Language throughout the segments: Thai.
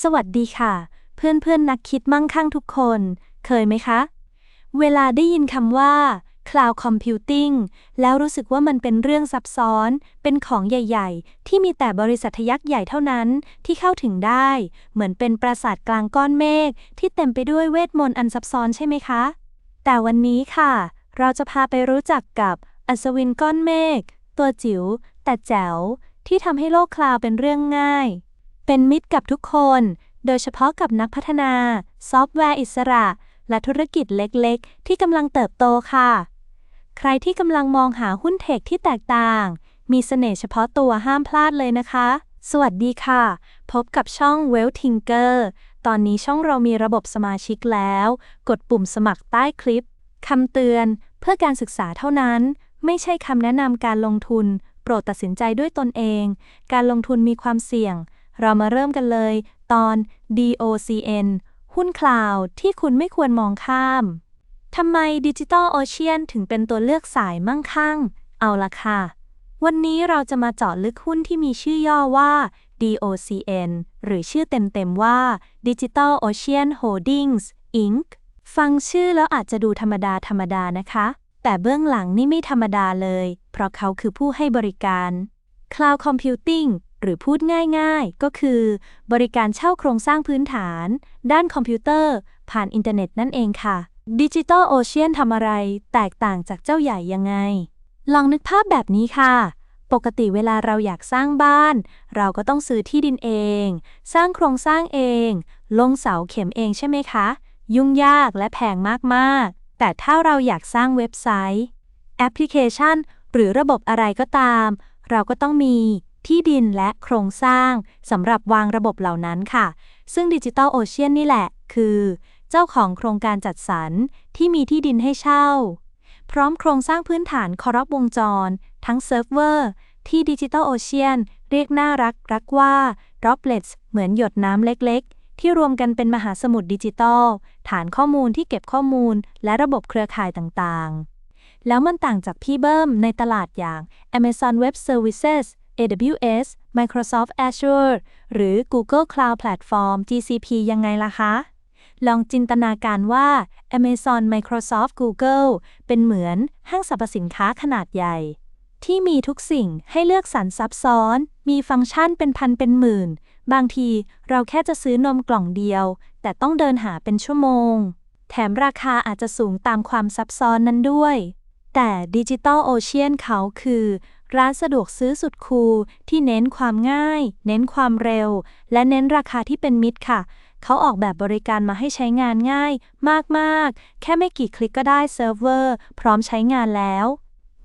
สวัสดีค่ะ เพื่อนเพื่อนๆนักคิดมั่งคั่งทุกคน เคยไหมคะ เวลาได้ยินคำว่า Cloud Computing แล้วรู้สึกว่ามันเป็นเรื่องซับซ้อน เป็นของใหญ่ ๆ ที่มีแต่บริษัทยักษ์ใหญ่เท่านั้นที่เข้าถึงได้ เหมือนเป็นปราสาทกลางก้อนเมฆที่เต็มไปด้วยเวทมนต์อันซับซ้อนใช่ไหมคะ แต่วันนี้ค่ะ เราจะพาไปรู้จักกับอัศวินก้อนเมฆตัวจิ๋วแต่แจ๋วที่ทำให้โลกคลาวด์เป็นเรื่องง่าย เป็นมิตรกับทุกคน โดยเฉพาะกับนักพัฒนา ซอฟต์แวร์อิสระ และธุรกิจเล็กๆ ที่กำลังเติบโตค่ะ ใครที่กำลังมองหาหุ้นเทคที่แตกต่าง มีเสน่ห์เฉพาะตัวห้ามพลาดเลยนะคะ สวัสดีค่ะ พบกับช่อง Well Tinker ตอนนี้ช่องเรามีระบบสมาชิกแล้ว กดปุ่มสมัครใต้คลิปคำเตือน เพื่อการศึกษาเท่านั้น ไม่ใช่คำแนะนำการลงทุน โปรดตัดสินใจด้วยตนเอง การลงทุนมีความเสี่ยง เรามาเริ่มกันเลย ตอน DOCN หุ้นคลาวด์ที่คุณไม่ควรมองข้าม ทำไม Digital Ocean ถึงเป็นตัวเลือกสายมั่งคั่ง เอาละค่ะ วันนี้เราจะมาเจาะลึกหุ้นที่มีชื่อย่อว่า DOCN หรือชื่อเต็มๆว่า Digital Ocean Holdings Inc. ฟังชื่อแล้วอาจจะดูธรรมดาธรรมดานะคะ แต่เบื้องหลังนี่ไม่ธรรมดาเลย เพราะเขาคือผู้ให้บริการ Cloud Computing หรือพูดง่ายๆ ก็คือ บริการเช่าโครงสร้างพื้นฐาน ด้านคอมพิวเตอร์ ผ่านอินเทอร์เน็ตนั่นเองค่ะ Digital Ocean ทำอะไร แตกต่างจากเจ้าใหญ่ยังไง ลองนึกภาพแบบนี้ค่ะ ปกติเวลาเราอยากสร้างบ้าน เราก็ต้องซื้อที่ดินเอง สร้างโครงสร้างเอง ลงเสาเข็มเองใช่ไหมคะ ยุ่งยากและแพงมากๆ แต่ถ้าเราอยากสร้างเว็บไซต์ แอปพลิเคชัน หรือระบบอะไรก็ตาม เราก็ต้องมี ที่ดินและโครงสร้างสำหรับวางระบบเหล่านั้นค่ะ ซึ่ง Digital Ocean นี่แหละ คือ เจ้าของโครงการจัดสรรที่มีที่ดินให้เช่า พร้อมโครงสร้างพื้นฐานครบวงจร ทั้งเซิร์ฟเวอร์ที่ Digital Ocean เรียกน่ารักรักว่า Droplets เหมือนหยดน้ำเล็กๆ ที่รวมกันเป็นมหาสมุทรดิจิทัลฐานข้อมูลที่เก็บข้อมูล และระบบเครือข่ายต่างๆ แล้วมันต่างจากพี่เบิ้มในตลาดอย่าง Amazon Web Services AWS Microsoft Azure หรือ Google Cloud Platform GCP ยังไงล่ะคะ ลองจินตนาการว่า Amazon Microsoft Google เป็นเหมือนห้างสรรพสินค้าขนาดใหญ่ ที่มีทุกสิ่งให้เลือกสรรซับซ้อน มีฟังก์ชันเป็นพันเป็นหมื่น บางทีเราแค่จะซื้อนมกล่องเดียว แต่ต้องเดินหาเป็นชั่วโมง แถมราคาอาจจะสูงตามความซับซ้อนนั้นด้วยแต่ Digital Ocean เขาคือ ร้านสะดวกซื้อสุดคูลที่เน้นความง่าย เน้นความเร็ว และเน้นราคาที่เป็นมิตรค่ะ เขาออกแบบบริการมาให้ใช้งานง่าย มากๆ แค่ไม่กี่คลิกก็ได้เซิร์ฟเวอร์พร้อมใช้งานแล้ว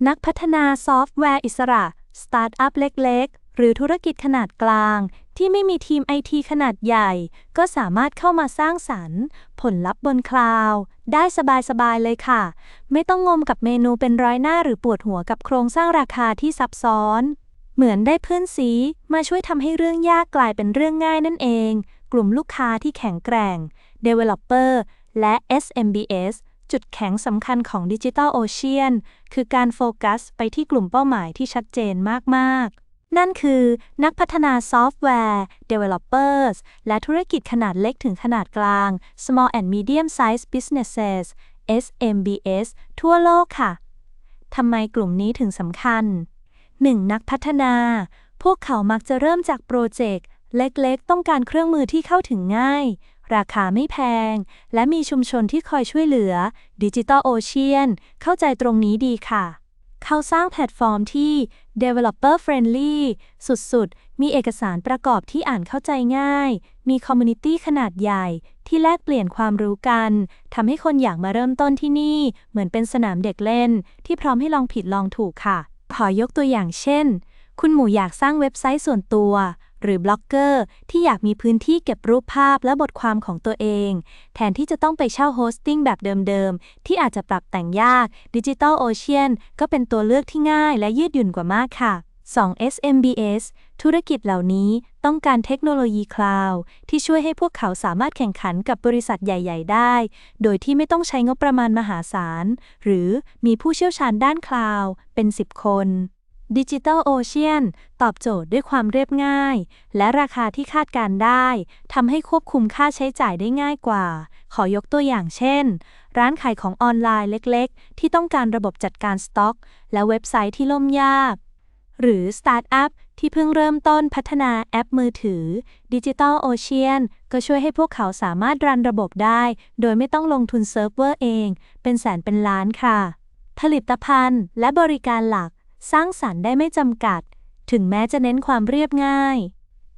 นักพัฒนาซอฟต์แวร์อิสระ สตาร์ทอัพเล็ก ๆ หรือธุรกิจขนาดกลาง ที่ไม่มีทีมไอทีขนาดใหญ่ ก็สามารถเข้ามาสร้างสรรค์ ผลลัพธ์บนคลาวด์ได้สบายๆเลยค่ะ ไม่ต้องงมกับเมนูเป็นร้อยหน้าหรือปวดหัวกับโครงสร้างราคาที่ซับซ้อน เหมือนได้เพื่อนซีมาช่วยทำให้เรื่องยากกลายเป็นเรื่องง่ายนั่นเอง กลุ่มลูกค้าที่แข็งแกร่ง Developer และ SMBS จุดแข็งสำคัญของ Digital Ocean คือการโฟกัสไปที่กลุ่มเป้าหมายที่ชัดเจนมาก ๆ นั่นคือนักพัฒนาซอฟต์แวร์ Developers และธุรกิจขนาดเล็กถึงขนาดกลาง Small and Medium Sized Businesses SMBS ทั่วโลกค่ะ ทำไมกลุ่มนี้ถึงสำคัญ 1. นักพัฒนา พวกเขามักจะเริ่มจากโปรเจกต์ เล็กๆ ต้องการเครื่องมือที่เข้าถึงง่าย ราคาไม่แพง และมีชุมชนที่คอยช่วยเหลือ Digital Ocean เข้าใจตรงนี้ดีค่ะ เขาสร้างแพลตฟอร์มที่ developer friendly สุดๆ มีเอกสารประกอบที่อ่านเข้าใจง่าย มีคอมมูนิตี้ขนาดใหญ่ ที่แลกเปลี่ยนความรู้กัน ทำให้คนอยากมาเริ่มต้นที่นี่ เหมือนเป็นสนามเด็กเล่น ที่พร้อมให้ลองผิดลองถูกค่ะ ขอยกตัวอย่างเช่น คุณหมูอยากสร้างเว็บไซต์ส่วนตัว หรือบล็อกเกอร์ ที่อยากมีพื้นที่เก็บรูปภาพและบทความของตัวเอง แทนที่จะต้องไปเช่าโฮสติ้งแบบเดิมๆ ที่อาจจะปรับแต่งยาก Digital Ocean ก็เป็นตัวเลือกที่ง่ายและยืดหยุ่นกว่ามากค่ะ 2. SMBS ธุรกิจเหล่านี้ต้องการเทคโนโลยีคลาวด์ที่ช่วยให้พวกเขาสามารถแข่งขันกับบริษัทใหญ่ ๆ ได้ โดยที่ไม่ต้องใช้งบประมาณมหาศาล หรือมีผู้เชี่ยวชาญด้านคลาวด์เป็น 10 คน Digital Ocean ตอบโจทย์ด้วยความเรียบง่าย และราคาที่คาดการได้ทำให้ควบคุมค่าใช้จ่ายได้ง่ายกว่า ขอยกตัวอย่างเช่น ร้านขายของออนไลน์เล็กๆ ที่ต้องการระบบจัดการสต็อก และเว็บไซต์ที่ล่มยาก หรือสตาร์ทอัพที่เพิ่งเริ่มต้นพัฒนาแอปมือถือ Digital Ocean ก็ช่วยให้พวกเขาสามารถรันระบบได้ โดยไม่ต้องลงทุนเซิร์ฟเวอร์เอง เป็นแสนเป็นล้านค่ะ ผลิตภัณฑ์และบริการหลัก สร้างสรรค์ได้ไม่จำกัด ถึงแม้จะเน้นความเรียบง่าย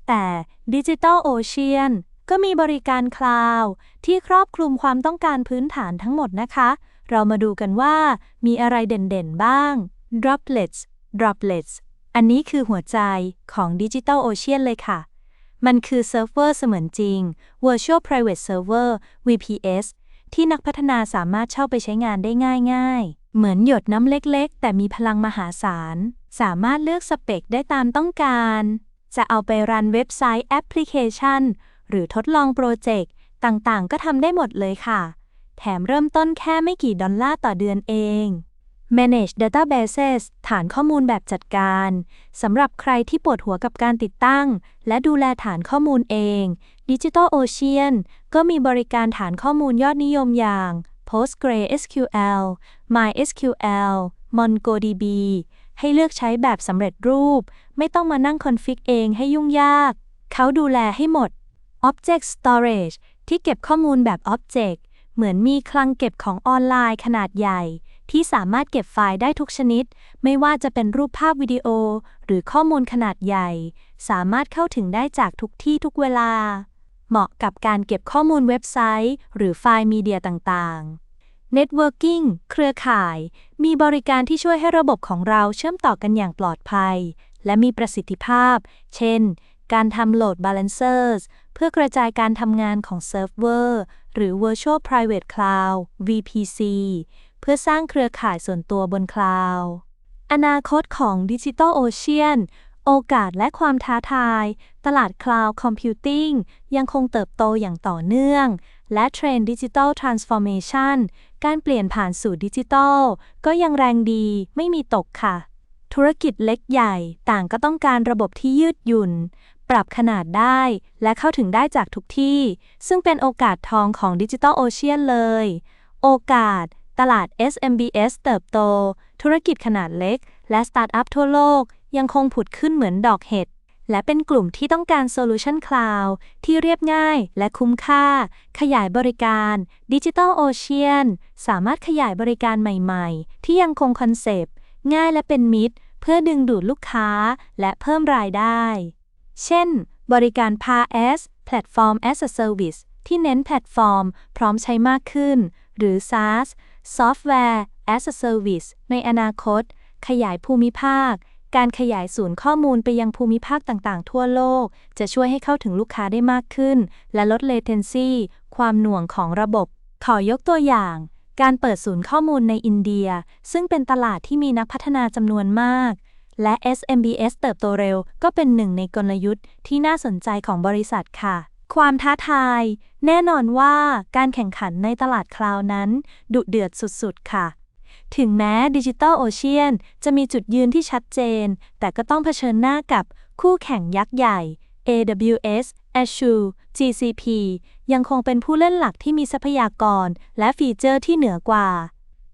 แต่ Digital Ocean ก็มีบริการคลาวด์ที่ครอบคลุมความต้องการพื้นฐานทั้งหมดนะคะ เรามาดูกันว่ามีอะไรเด่นๆบ้าง Droplets Droplets อันนี้คือหัวใจของ Digital Ocean เลยค่ะ มันคือเซิร์ฟเวอร์เสมือนจริง Virtual Private Server VPS ที่นักพัฒนาสามารถเช่าไปใช้งานได้ง่ายๆ เหมือนหยดน้ำเล็กๆ แต่มีพลังมหาศาล สามารถเลือกสเปคได้ตามต้องการ จะเอาไปรันเว็บไซต์แอปพลิเคชัน หรือทดลองโปรเจกต์ต่างๆ ก็ทำได้หมดเลยค่ะ แถมเริ่มต้นแค่ไม่กี่ดอลลาร์ต่อเดือนเอง Manage Databases ฐานข้อมูลแบบจัดการสำหรับใครที่ปวดหัวกับการติดตั้ง และดูแลฐานข้อมูลเอง Digital Ocean ก็มีบริการฐานข้อมูลยอดนิยมอย่าง PostgreSQL MySQL MongoDB ให้เลือกใช้แบบสำเร็จรูป ไม่ต้องมานั่งคอนฟิกเองให้ยุ่งยาก เขาดูแลให้หมด Object Storage ที่เก็บข้อมูลแบบ Object เหมือนมีคลังเก็บของออนไลน์ขนาดใหญ่ ที่สามารถเก็บไฟล์ได้ทุกชนิด ไม่ว่าจะเป็นรูปภาพวิดีโอ หรือข้อมูลขนาดใหญ่ สามารถเข้าถึงได้จากทุกที่ทุกเวลา เหมาะกับการเก็บข้อมูลเว็บไซต์ หรือไฟล์มีเดียต่างๆ Networking เครือข่าย มีบริการที่ช่วยให้ระบบของเราเชื่อมต่อกันอย่างปลอดภัย และมีประสิทธิภาพ เช่น การทำ load balancers เพื่อกระจายการทำงานของเซิร์ฟเวอร์ หรือ Virtual Private Cloud VPC เพื่อสร้างเครือข่ายส่วนตัวบนคลาวด์อนาคตของ Digital Ocean โอกาสและความท้าทาย ตลาด Cloud Computing ยังคงเติบโตอย่างต่อเนื่อง และเทรนด์ Digital Transformation การเปลี่ยนผ่านสู่ดิจิทัล ก็ยังแรงดีไม่มีตกค่ะ ธุรกิจเล็กใหญ่ต่างก็ต้องการระบบที่ยืดหยุ่น ปรับขนาดได้และเข้าถึงได้จากทุกที่ ซึ่งเป็นโอกาสทองของ Digital Ocean เลย โอกาส ตลาด SMBS เติบโต ธุรกิจขนาดเล็ก และสตาร์ทอัพทั่วโลก ยังคงผุดขึ้นเหมือนดอกเห็ด และเป็นกลุ่มที่ต้องการ Solution Cloud ที่เรียบง่ายและคุ้มค่า ขยายบริการ Digital Ocean สามารถขยายบริการใหม่ๆ ที่ยังคงคอนเซปต์ ง่ายและเป็นมิตร เพื่อดึงดูดลูกค้าและเพิ่มรายได้ เช่น บริการ PaaS Platform as a Service ที่เน้นแพลตฟอร์ม พร้อมใช้มากขึ้น หรือ SaaS Software as a Service ในอนาคต ขยายภูมิภาค การขยายศูนย์ข้อมูลไปยังภูมิภาคต่างๆ ทั่วโลก จะช่วยให้เข้าถึงลูกค้าได้มากขึ้น และลด latency ความหน่วงของระบบ ขอยกตัวอย่าง การเปิดศูนย์ข้อมูลในอินเดีย ซึ่งเป็นตลาดที่มีนักพัฒนาจำนวนมาก และ SMBS เติบโตเร็ว ก็เป็นหนึ่งในกลยุทธ์ที่น่าสนใจของบริษัทค่ะความท้าทาย แน่นอนว่าการแข่งขันในตลาดคลาวด์นั้น ดุเดือดสุด ๆ ค่ะ ถึงแม้ Digital Ocean จะมีจุดยืนที่ชัดเจน แต่ก็ต้องเผชิญหน้ากับคู่แข่งยักษ์ใหญ่ AWS Azure GCP ยังคงเป็นผู้เล่นหลักที่มีทรัพยากร และฟีเจอร์ที่เหนือกว่า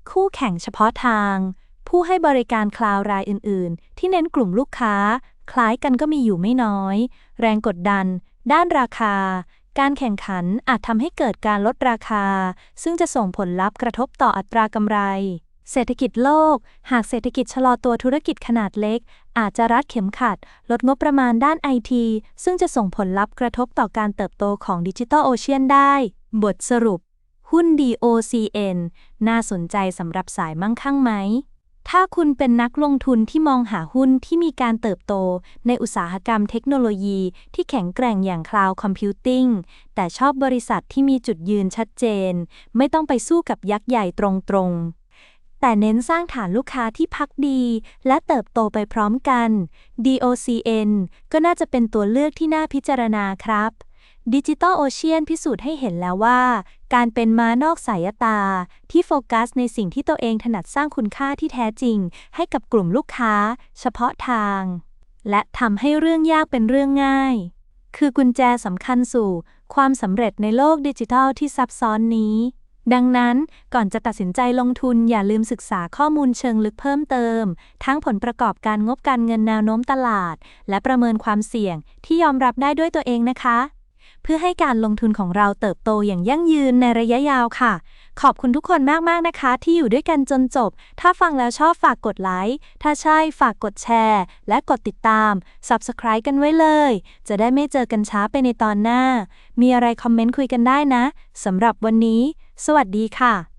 คู่แข่งเฉพาะทาง ผู้ให้บริการคลาวด์รายอื่น ๆ ที่เน้นกลุ่มลูกค้า คล้ายกันก็มีอยู่ไม่น้อย แรงกดดัน ด้านราคา การแข่งขันอาจทำให้เกิดการลดราคา ซึ่งจะส่งผลลัพธ์กระทบต่ออัตรากำไร เศรษฐกิจโลก หากเศรษฐกิจชะลอตัวธุรกิจขนาดเล็ก อาจจะรัดเข็มขัด ลดงบประมาณด้านไอทีซึ่งจะส่งผลลัพธ์กระทบต่อการเติบโตของ Digital Ocean ได้ บทสรุป หุ้น DOCN น่าสนใจสำหรับสายมั่งคั่งไหม ถ้าคุณเป็นนักลงทุนที่มองหาหุ้นที่มีการเติบโต ในอุตสาหกรรมเทคโนโลยีที่แข็งแกร่งอย่าง Cloud Computing แต่ชอบบริษัทที่มีจุดยืนชัดเจน ไม่ต้องไปสู้กับยักษ์ใหญ่ตรงๆ แต่เน้นสร้างฐานลูกค้าที่พักดี และเติบโตไปพร้อมกัน DOCN ก็น่าจะเป็นตัวเลือกที่น่าพิจารณาครับดิจิตอลโอเชียนพิสูจน์ให้เห็นแล้วว่า การเป็นม้านอกสายตา ที่โฟกัสในสิ่งที่ตัวเองถนัดสร้างคุณค่าที่แท้จริง ให้กับกลุ่มลูกค้า เฉพาะทาง และทำให้เรื่องยากเป็นเรื่องง่าย คือกุญแจสำคัญสู่ ความสำเร็จในโลกดิจิทัลที่ซับซ้อนนี้ ดังนั้นก่อนจะตัดสินใจลงทุนอย่าลืมศึกษาข้อมูลเชิงลึกเพิ่มเติม ทั้งผลประกอบการงบการเงินแนวโน้มตลาด และประเมินความเสี่ยงที่ยอมรับได้ด้วยตัวเองนะคะ เพื่อให้การลงทุนของเราเติบโตอย่างยั่งยืนในระยะยาวค่ะ ขอบคุณทุกคนมาก ๆ นะคะ ที่อยู่ด้วยกันจนจบ ถ้าฟังแล้วชอบฝากกดไลค์ถ้าใช่ฝากกดแชร์ และกดติดตาม Subscribe กันไว้เลย จะได้ไม่เจอกันช้าไปในตอนหน้า มีอะไรคอมเมนต์คุยกันได้นะสำหรับวันนี้ สวัสดีค่ะ